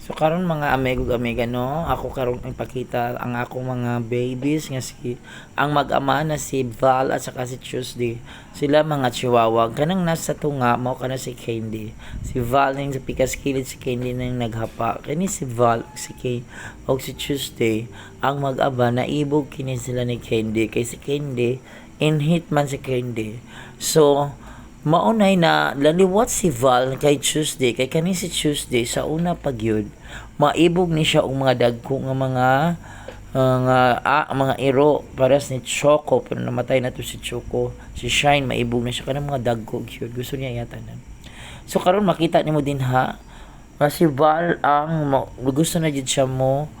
So karon mga amigog amiga no, ako karon ipakita ang akong mga babies nga si ang mag-ama na si Val at saka si Tuesday. Sila mga chihuahua kanang nasa tunga mao kana si Candy. Si Val ning sa pikas kilid si Candy nang naghapa. Kani si Val si Kay o si Tuesday ang mag-aba na ibog kini sila ni Candy kay si Candy in-hit man si Candy. So maunay na laliwat si Val kay Tuesday kay kani si Tuesday sa una pagyud maibog ni siya og mga dagko nga mga uh, nga ah, mga iro pares ni Choco pero namatay na to si Choco si Shine maibog na siya. Kanang mga dagko gyud gusto niya yata nan so karon makita nimo din ha? Nga si Val ang gusto na jud siya mo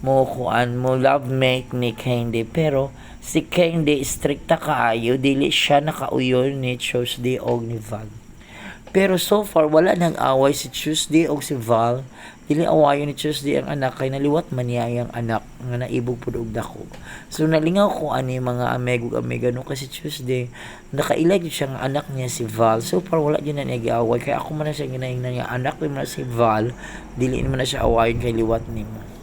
mo kuan mo love make ni Candy pero si Candy strikta kaayo dili siya nakauyon ni Tuesday og ni Val. Pero so far wala nang away si Tuesday og si Val. Dili awayon ni Tuesday ang anak kay naliwat man niya ang anak nga naibog pud og dako. So nalingaw ko ani mga amego amiga no kasi Tuesday nakailag siya nga anak niya si Val. So far wala gyud na niya giaway kay ako man na siya ginaingnan nga anak ko man si Val dili man na siya awayon kay liwat nimo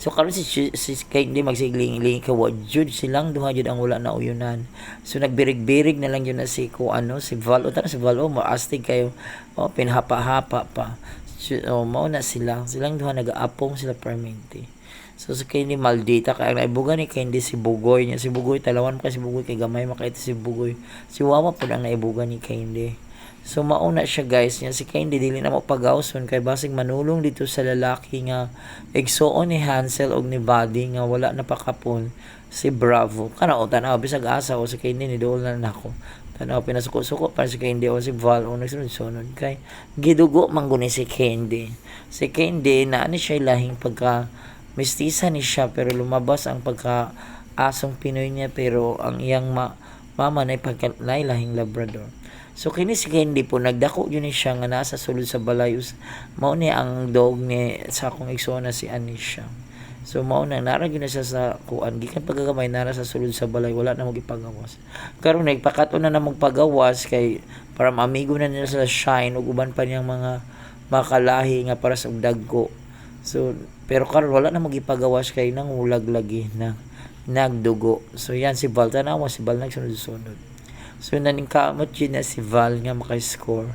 So karon si si kay hindi magsigling-ling ka jud silang duha jud ang wala na uyunan. So nagbirig-birig na lang yun na si ko ano si Val o si Val o maastig kayo o pinhapa-hapa pa. So, oh, mao na sila. Silang duha nagaapong sila permanente. So sa kay ni Maldita kay naibuga ni kay hindi si Bugoy niya si Bugoy talawan pa si Bugoy kay gamay makaita si Bugoy. Si Wawa pud ang naibuga ni kay hindi. So mauna siya guys niya si Candy dili na mo pagawson kay basig manulong dito sa lalaki nga igsuon ni Hansel og ni Buddy nga wala na pakapon si Bravo. Kana o tanaw bisag asa o si Candy ni dool na nako. Tanaw pinasuko-suko para si Candy o si Val o nagsunod-sunod kay gidugo man guni si Candy. Si Candy na ani siya lahing pagka mestiza ni siya pero lumabas ang pagka asong Pinoy niya pero ang iyang ma mama na pagka lahing Labrador. So kini si Candy po nagdako yun ni siya nga nasa sulod sa balayos. Mao ni ang dog ni sa akong igsona si Anisha. So mao na nara gyud na siya sa kuan gikan pagagamay nara sa sulod sa balay wala na mo gipagawas. Karon nagpakato na na pagawas kay para maamigo na nila sa shine ug uban pa niyang mga makalahi nga para sa dagko. So pero karon wala na mo gipagawas kay nang ulag lagi na nagdugo. So yan si Val tanawa si Val nagsunod-sunod. So naningkamot yun na si Val nga maka-score.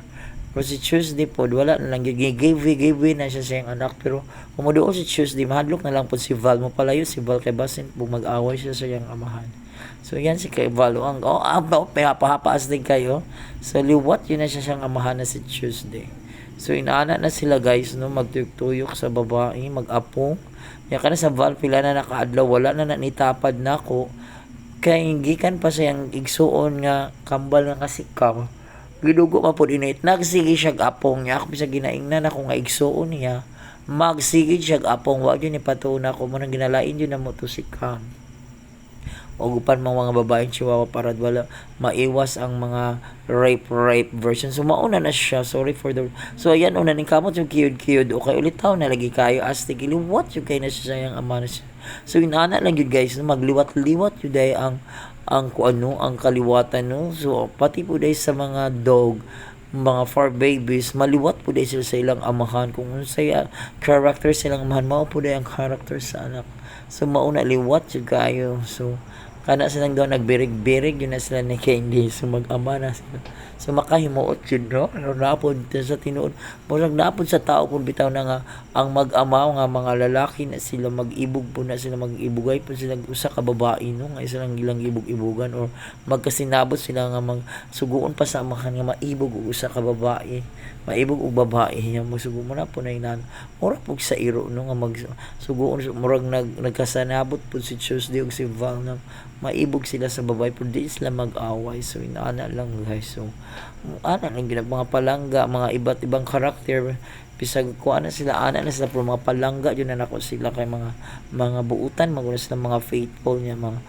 Pero si Tuesday po, wala na lang. Give give na siya sa iyang anak. Pero umuduo si Tuesday, mahadlok na lang po si Val. Mapalayo si Val kay basin po mag-away siya sa iyang amahan. So yan si kay Val. Ang, oh, ah, oh, pahapaas din kayo. So liwat yun na siya siyang amahan na si Tuesday. So inaana na sila guys no magtuyok-tuyok sa babae, mag-apo. Ya kana sa Val pila na nakaadlaw wala na na nitapad nako kay gikan pa siyang igsuon nga kambal nga kasikam. Gidugo man pud init nagsige siya apong niya. Ako bisa ginaingnan ako nga igsuon niya. Magsige siya apong. Wa gyud ni patuna. Ko mo ginalain yun na mo to si Cam o gupan mga mga babaeng chihuahua para wala maiwas ang mga rape rape version. So mauna na siya. Sorry for the so ayan una ning kamot yung cute cute okay ulit taw na lagi kayo astig. What yung kay na siya yung ama na siya. So inana lang yun guys magliwat-liwat yun dahil ang ang ano ang kaliwatan no? So pati po dahil sa mga dog mga far babies maliwat po dahil sila sa ilang amahan. Kung unsay character silang amahan mao po dahil ang character sa anak. So mauna liwat yun kayo. So kana silang daw nagbirig-birig yun na sila ni Candy so mag-ama na sila. So makahimuot yun no? Ano napod sa tinuod. Murag napod sa tao kung bitaw na nga ang mag-ama nga mga lalaki na sila mag-ibog po na sila mag-ibugay po sila usa ka babae no? Nga isa lang ilang ibog-ibugan or magkasinabot sila nga mag suguon pa sa amahan nga maibog og usa ka babae. Maibog og babae nya magsugo mo na po na inan. Mura pug sa iro no? Nga mag suguon murag nag nagkasanabot po si Tuesday og si Val na maibog sila sa babae pero di sila mag-away. So inaana lang guys. So ana lang ginag mga palangga mga iba't ibang karakter. Bisag ko ana sila ana na sila pero mga palangga yun na nako sila kay mga mga buutan. Maguna sila mga faithful niya mga